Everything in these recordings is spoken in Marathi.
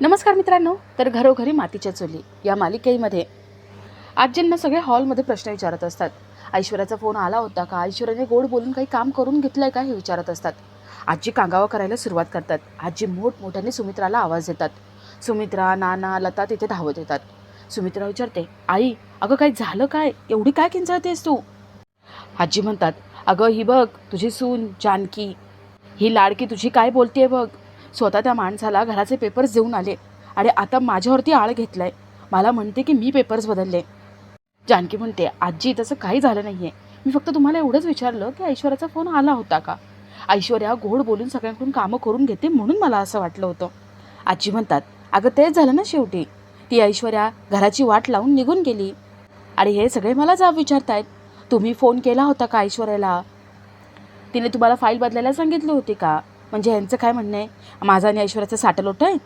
नमस्कार मित्रांनो तर घरोघरी मातीच्या चुली या मालिकेमध्ये आजींना सगळे हॉलमध्ये प्रश्न विचारत असतात. ऐश्वर्याचा फोन आला होता का? ऐश्वर्याने गोड बोलून काही काम करून घेतलं आहे का? हे विचारत असतात. आजी कांगावा करायला सुरुवात करतात. आजी मोठमोठ्याने सुमित्राला आवाज देतात. सुमित्रा नाना लता तिथे धावत येतात. सुमित्रा विचारते आई अगं काय झालं काय? एवढी काय किंचाळतेस तू? आजी म्हणतात अगं ही बघ तुझी सून जानकी ही लाडकी तुझी काय बोलतेय बघ? स्वतः त्या माणसाला घराचे पेपर्स देऊन आले. आणि आता माझ्यावरती आळ घेतलाय. मला म्हणते की मी पेपर्स बदलले. जानकी म्हणते आजी तसं काही झालं नाही आहे मी फक्त तुम्हाला एवढंच विचारलं की ऐश्वर्याचा फोन आला होता का? ऐश्वर्या गोड बोलून सगळ्यांकडून कामं करून घेते म्हणून मला असं वाटलं होतं. आजी म्हणतात अगं तेच झालं ना शेवटी. ती ऐश्वर्या घराची वाट लावून निघून गेली. आणि हे सगळे मला जाब विचारतायत. तुम्ही फोन केला होता का ऐश्वर्याला? तिने तुम्हाला फाईल बदलायला सांगितली होती का? म्हणजे यांचं काय म्हणणं आहे? माझा आणि ऐश्वर्याचं साठलोट आहे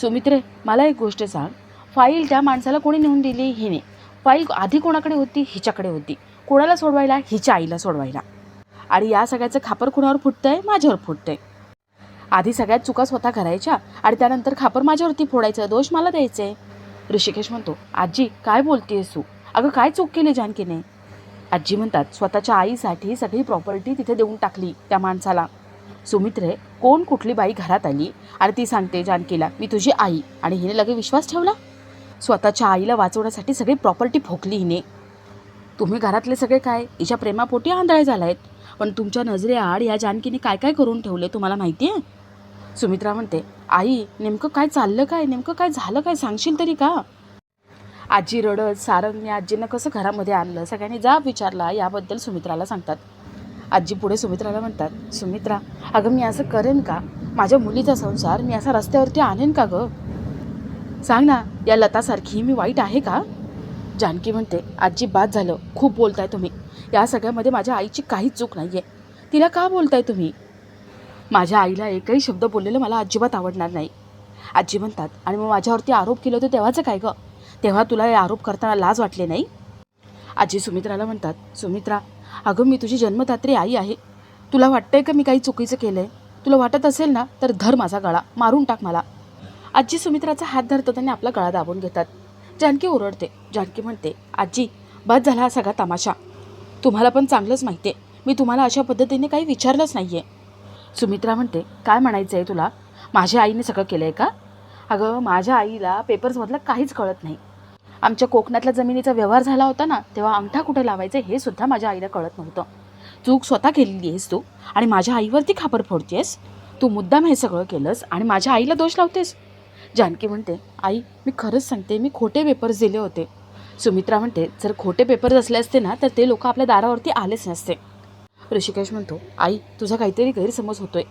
सुमित्रे मला एक गोष्ट सांग. फाईल त्या माणसाला कोणी नेऊन दिली? हिने फाईल आधी कोणाकडे होती? हिच्याकडे होती. कोणाला सोडवायला? हिच्या आईला सोडवायला. आणि या सगळ्याचं खापर कुणावर आहे माझ्यावर फुटतं आहे आधी सगळ्यात चुका स्वतः करायच्या आणि त्यानंतर खापर माझ्यावरती फोडायचं. दोष मला द्यायचे. ऋषिकेश म्हणतो आजी काय बोलते सू अगं काय चूक केली जानकीने? आजी म्हणतात स्वतःच्या आईसाठी सगळी प्रॉपर्टी तिथे देऊन टाकली त्या माणसाला. सुमित्रे कोण कुठली बाई घरात आली? आणि ती सांगते जानकीला मी तुझी आई. आणि हिने लगे विश्वास ठेवला? स्वतःच्या आईला वाचवण्यासाठी सगळी प्रॉपर्टी फोकली हिने. तुम्ही घरातले सगळे काय? हिच्या प्रेमापोटी आंधळे झालायत. पण तुमच्या नजरेआड या जानकीने काय काय करून ठेवले तुम्हाला माहिती आहे सुमित्रा म्हणते आई नेमकं काय चाललं काय? नेमकं काय झालं काय? सांगशील तरी का? आजी रडत सारंगने आजीनं कसं घरामध्ये आणलं? सगळ्यांनी जाब विचारला याबद्दल सुमित्राला सांगतात. आजी पुढे सुमित्राला म्हणतात सुमित्रा अगं मी असं करेन का? माझ्या मुलीचा संसार मी असा रस्त्यावरती आणेन का गं? सांग ना या लतासारखी मी वाईट आहे का? जानकी म्हणते आजी बाद झालं. खूप बोलताय तुम्ही. या सगळ्यामध्ये माझ्या आईची काहीच चूक नाही आहे तिला का बोलताय तुम्ही? माझ्या आईला एकही शब्द बोललेलं मला अजिबात आवडणार नाही. आजी म्हणतात आणि मग माझ्यावरती आरोप केले होते तेव्हाचं काय गं? तेव्हा तुला हे आरोप करताना लाज वाटले नाही? आजी सुमित्राला म्हणतात सुमित्रा अगं मी तुझी जन्मदात्री आई आहे. तुला वाटतंय का मी काही चुकीचं केलं आहे तुला वाटत असेल ना तर धर माझा गळा मारून टाक मला. आजी सुमित्राचा हात धरतात आणि आपला गळा दाबून घेतात. जानकी ओरडते. जानकी म्हणते आजी बस झाला हा सगळा तमाशा. तुम्हाला पण चांगलंच माहिती आहे मी तुम्हाला अशा पद्धतीने काही विचारलंच नाही आहे सुमित्रा म्हणते काय म्हणायचं आहे तुला? माझ्या आईने सगळं केलं आहे का? अगं माझ्या आईला पेपर्समधलं काहीच कळत नाही. आमच्या कोकणातल्या जमिनीचा व्यवहार झाला होता ना तेव्हा अंगठा कुठे लावायचं हे सुद्धा माझ्या आईला कळत नव्हतं. चूक स्वतः केलेली आहेस तू आणि माझ्या आईवरती खापर फोडतेस? तू मुद्दाम हे सगळं केलंस आणि माझ्या आईला दोष लावतेस? जानकी म्हणते आई मी खरंच सांगते मी खोटे पेपर्स दिले होते. सुमित्रा म्हणते जर खोटे पेपर्स असले असते ना तर ते लोक आपल्या दारावरती आलेच नसते. ऋषिकेश म्हणतो आई तुझा काहीतरी गैरसमज होतोय.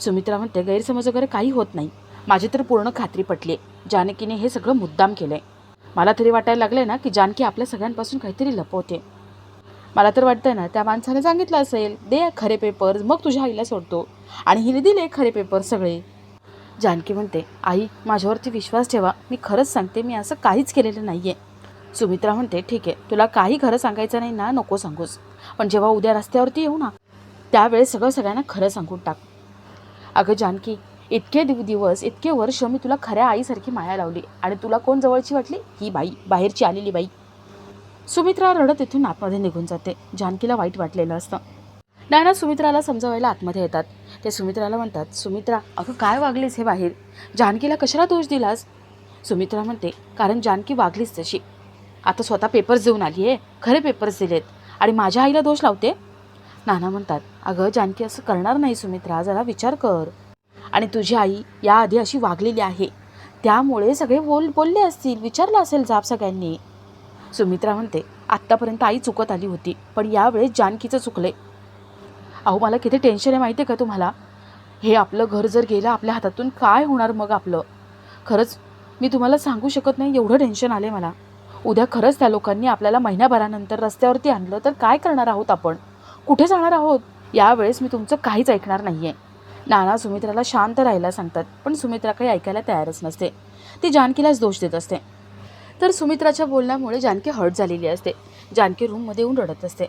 सुमित्रा म्हणते गैरसमज वगैरे काही होत नाही. माझी तर पूर्ण खात्री पटली जानकीने हे सगळं मुद्दाम केलं आहे मला तरी वाटायला लागलं ना की जानकी आपल्या सगळ्यांपासून काहीतरी लपवते. मला तर वाटतं ना त्या माणसाने सांगितलं असेल दे खरे पेपर्स मग तुझ्या आईला सोडतो. आणि हिने दिले खरे पेपर सगळे. जानकी म्हणते आई माझ्यावरती विश्वास ठेवा मी खरंच सांगते मी असं काहीच केलेलं नाही आहे सुमित्रा म्हणते ठीक आहे तुला काही खरं सांगायचं नाही ना नको सांगूस. पण जेव्हा उद्या रस्त्यावरती येऊ ना त्यावेळेस सगळं सगळ्यांना खरं सांगून टाक. अगं जानकी इतके दिव दिवस इतके वर्ष मी तुला खऱ्या आईसारखी माया लावली. आणि तुला कोण जवळची वाटली? ही बाई बाहेरची आलेली बाई. सुमित्रा रडत इथून आतमध्ये निघून जाते. जानकीला वाईट वाटलेलं असतं. नाना सुमित्राला समजावायला आतमध्ये येतात. ते सुमित्राला म्हणतात सुमित्रा अगं काय वागलीस हे बाहेर? जानकीला कशाला दोष दिलास? सुमित्रा म्हणते कारण जानकी वागलीच तशी. आता स्वतः पेपर्स देऊन आली आहे. खरे पेपर्स दिलेत. आणि माझ्या आईला दोष लावते? नाना म्हणतात अगं जानकी असं करणार नाही सुमित्रा. जरा विचार कर. आणि तुझी आई याआधी अशी वागलेली आहे. त्यामुळे सगळे बोल बोलले असतील विचारलं असेल जाब सगळ्यांनी. सुमित्रा म्हणते आत्तापर्यंत आई चुकत आली होती पण यावेळेस जानकीचं चुकले अहो मला किती टेन्शन आहे माहिती आहे का तुम्हाला? हे आपलं घर जर गेलं आपल्या हातातून काय होणार मग आपलं? खरंच मी तुम्हाला सांगू शकत नाही एवढं टेन्शन आले मला. उद्या खरंच त्या लोकांनी आपल्याला महिन्याभरानंतर रस्त्यावरती आणलं तर काय करणार आहोत आपण? कुठे जाणार आहोत? यावेळेस मी तुमचं काहीच ऐकणार नाही आहे नाना सुमित्राला शांत राहायला सांगतात पण सुमित्रा काही ऐकायला तयारच नसते. ती जानकीलाच दोष देत असते. तर सुमित्राच्या बोलण्यामुळे जानकी हर्ट झालेली असते. जानकी रूममध्ये येऊन रडत असते.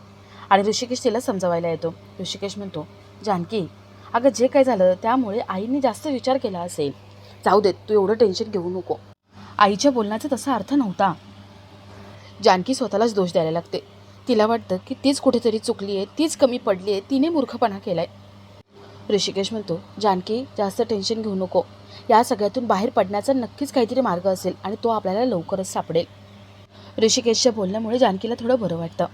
आणि ऋषिकेश तिला समजावायला येतो. ऋषिकेश म्हणतो जानकी अगं जे काय झालं त्यामुळे आईने जास्त विचार केला असेल. जाऊ देत तू एवढं टेन्शन घेऊ नको. आईच्या बोलण्याचा तसा अर्थ नव्हता. जानकी स्वतःलाच दोष द्यायला लागते. तिला वाटतं की तीच कुठेतरी चुकली आहे तीच कमी पडली आहे तिने मूर्खपणा केला आहे ऋषिकेश म्हणतो जानकी जास्त टेन्शन घेऊ नको. या सगळ्यातून बाहेर पडण्याचा नक्कीच काहीतरी मार्ग असेल आणि तो आपल्याला लवकरच सापडेल. ऋषिकेशच्या बोलण्यामुळे जानकीला थोडं बरं वाटतं.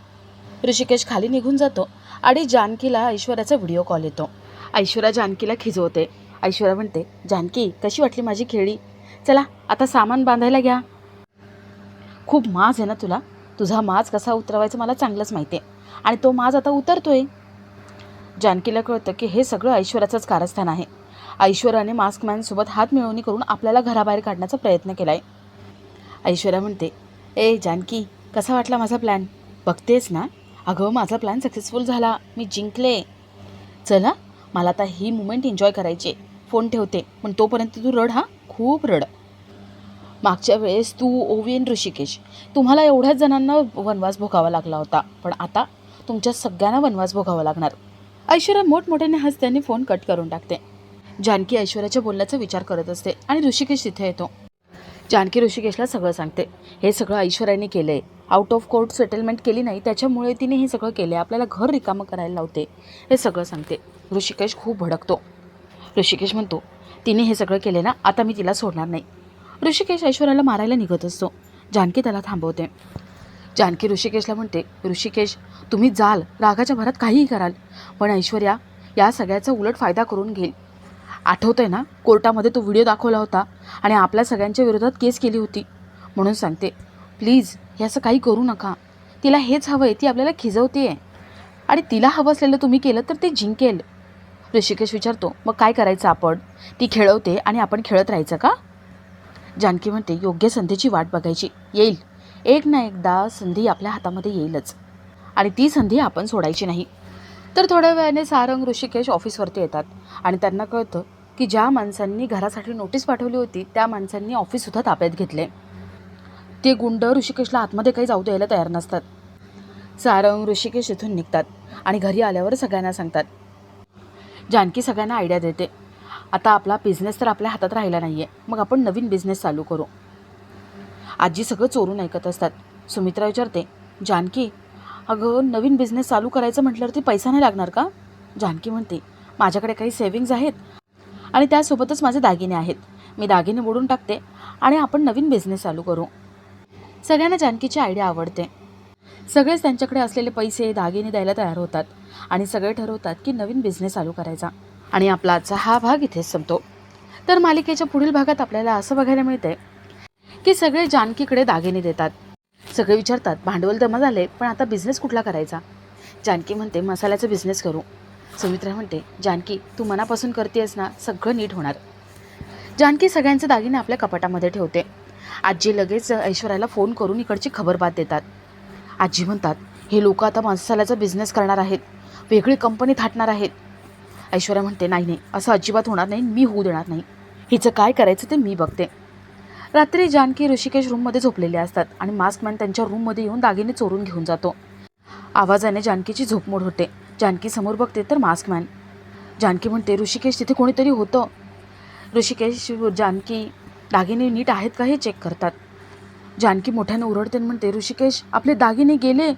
ऋषिकेश खाली निघून जातो आणि जानकीला ऐश्वर्याचा व्हिडिओ कॉल येतो. ऐश्वर्या जानकीला खिजवते. ऐश्वर्या म्हणते जानकी कशी वाटली माझी खेळी? चला आता सामान बांधायला घ्या. खूप माज आहे ना तुला? तुझा माज कसा उतरवायचा मला चांगलंच माहिती आहे. आणि तो माज आता उतरतोय. जानकीला कळतं की हे सगळं ऐश्वराचंच कारस्थान आहे. ऐश्वर्याने मास्कमॅनसोबत हात मिळवणी करून आपल्याला घराबाहेर काढण्याचा प्रयत्न केला आहे ऐश्वर्या म्हणते ए जानकी कसा वाटला माझा प्लॅन बघतेस ना? अगं माझा प्लॅन सक्सेसफुल झाला. मी जिंकले. चला मला आता ही मुमेंट एन्जॉय करायची आहे. फोन ठेवते. पण तोपर्यंत तू रड हा? खूप रड. मागच्या वेळेस तू ओवियन ऋषिकेश तुम्हाला एवढ्याच जणांना वनवास भोगावा लागला होता. पण आता तुमच्या सगळ्यांना वनवास भोगावा लागणार. ऐश्वर्या मोठमोठ्याने हसत्याने फोन कट करून टाकते. जानकी ऐश्वर्याच्या बोलण्याचा विचार करत असते आणि ऋषिकेश तिथे येतो. जानकी ऋषिकेशला सगळं सांगते. हे सगळं ऐश्वर्याने केलं आहे आउट ऑफ कोर्ट सेटलमेंट केली नाही त्याच्यामुळे तिने हे सगळं केलं आहे आपल्याला घर रिकामं करायला लावते. हे सगळं सांगते. ऋषिकेश खूप भडकतो. ऋषिकेश म्हणतो तिने हे सगळं केले ना आता मी तिला सोडणार नाही. ऋषिकेश ऐश्वर्याला मारायला निघत असतो. जानकी त्याला थांबवते. जानकी ऋषिकेशला म्हणते ऋषिकेश तुम्ही जाल रागाच्या भरात काहीही कराल पण ऐश्वर्या या सगळ्याचा उलट फायदा करून घेईल. आठवतंय ना कोर्टामध्ये तो व्हिडिओ दाखवला होता आणि आपल्या सगळ्यांच्या विरोधात केस केली होती. म्हणून सांगते प्लीज हे असं काही करू नका. तिला हेच हवं आहे ती आपल्याला खिजवते आहे आणि तिला हवं असलेलं तुम्ही केलं तर ते जिंकेल. ऋषिकेश विचारतो मग काय करायचं आपण? ती खेळवते आणि आपण खेळत राहायचं का? जानकी म्हणते योग्य संधीची वाट बघायची. येईल. एक ना एकदा संधी आपल्या हातामध्ये येईलच. आणि ती संधी आपण सोडायची नाही. तर थोड्या वेळाने सारंग ऋषिकेश ऑफिसवरती येतात. आणि त्यांना कळतं की ज्या माणसांनी घरासाठी नोटीस पाठवली होती त्या माणसांनी ऑफिससुद्धा ताब्यात घेतले. ते गुंड ऋषिकेशला आतमध्ये काही जाऊ द्यायला तयार नसतात. सारंग ऋषिकेश इथून निघतात आणि घरी आल्यावर सगळ्यांना सांगतात. जानकी सगळ्यांना आयडिया देते. आता आपला बिझनेस तर आपल्या हातात राहिला नाही आहे मग आपण नवीन बिझनेस चालू करू. आजी सगळं चोरून ऐकत असतात. सुमित्रा विचारते जानकी अगं नवीन बिझनेस चालू करायचं म्हटल्यावरती पैसा नाही लागणार का? जानकी म्हणते माझ्याकडे काही सेविंग्ज आहेत आणि त्यासोबतच माझे दागिने आहेत. मी दागिने मोडून टाकते आणि आपण नवीन बिझनेस चालू करू. सगळ्यांना जानकीची आयडिया आवडते. सगळेच त्यांच्याकडे असलेले पैसे दागिने द्यायला तयार होतात आणि सगळे ठरवतात की नवीन बिझनेस चालू करायचा. आणि आपला आजचा हा भाग इथेच संपतो. तर मालिकेच्या पुढील भागात आपल्याला असं बघायला मिळते की सगळे जानकीकडे दागिने देतात. सगळे विचारतात भांडवल जमा झाले पण आता बिझनेस कुठला करायचा? जानकी म्हणते मसाल्याचा बिझनेस करू. सुमित्रा म्हणते जानकी तू मनापासून करतेस ना सगळं नीट होणार. जानकी सगळ्यांचे दागिने आपल्या कपाटामध्ये ठेवते. आजी लगेच ऐश्वर्याला फोन करून इकडची खबरबात देतात. आजी म्हणतात हे लोक आता मसाल्याचा बिझनेस करणार आहेत. वेगळी कंपनी थाटणार आहेत. ऐश्वर्या म्हणते नाही नाही असं अजिबात होणार नाही मी होऊ देणार नाही. हिचं काय करायचं ते मी बघते. रात्री जानकी ऋषिकेश रूममध्ये झोपलेले असतात आणि मास्कमॅन त्यांच्या रूममध्ये येऊन दागिने चोरून घेऊन जातो. आवाजाने जानकीची झोपमोड होते. जानकी समोर बघते तर मास्कमॅन जानकी म्हणते ऋषिकेश तिथे कोणीतरी होतं. ऋषिकेश जानकी दागिने नीट आहेत का हे चेक करतात. जानकी मोठ्याने ओरडते आणि म्हणते ऋषिकेश आपले दागिने गेले.